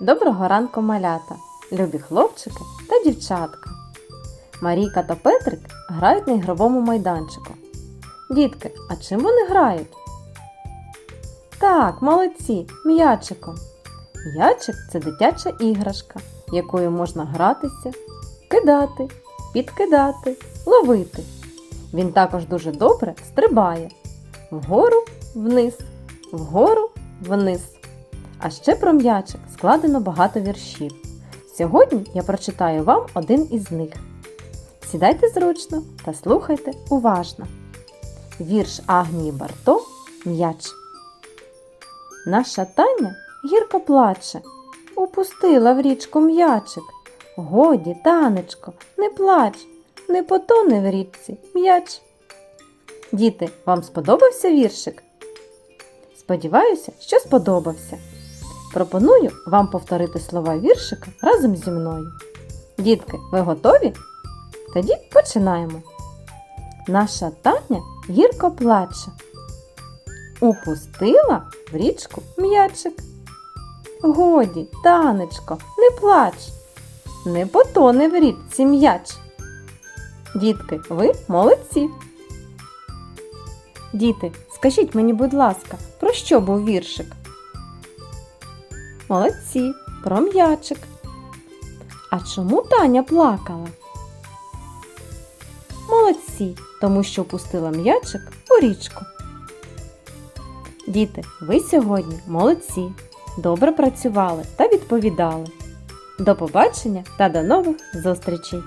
Доброго ранку, малята, любі хлопчики та дівчатка. Марійка та Петрик грають на ігровому майданчику. Дітки, а чим вони грають? Так, молодці, м'ячиком. М'ячик це дитяча іграшка, якою можна гратися, кидати, підкидати, ловити. Він також дуже добре стрибає вгору, вниз, вгору, вниз. А ще про м'ячик складено багато віршів. Сьогодні я прочитаю вам один із них. Сідайте зручно та слухайте уважно. Вірш Агнії Барто М'яч. Наша Таня гірко плаче. Упустила в річку м'ячик. Годі, танечко, не плач, не потоне в річці м'яч. Діти, вам сподобався віршик? Сподіваюся, що сподобався. Пропоную вам повторити слова віршика разом зі мною. Дітки, ви готові? Тоді починаємо. Наша Таня гірко плаче. Упустила в річку м'ячик. Годі, танечко, не плач, не потоне в річці м'яч. Дітки, ви молодці. Діти, скажіть мені, будь ласка, про що був віршик? Молодці, про м'ячик. А чому Таня плакала? Молодці, тому що пустила м'ячик у річку. Діти, ви сьогодні молодці, добре працювали та відповідали. До побачення та до нових зустрічей!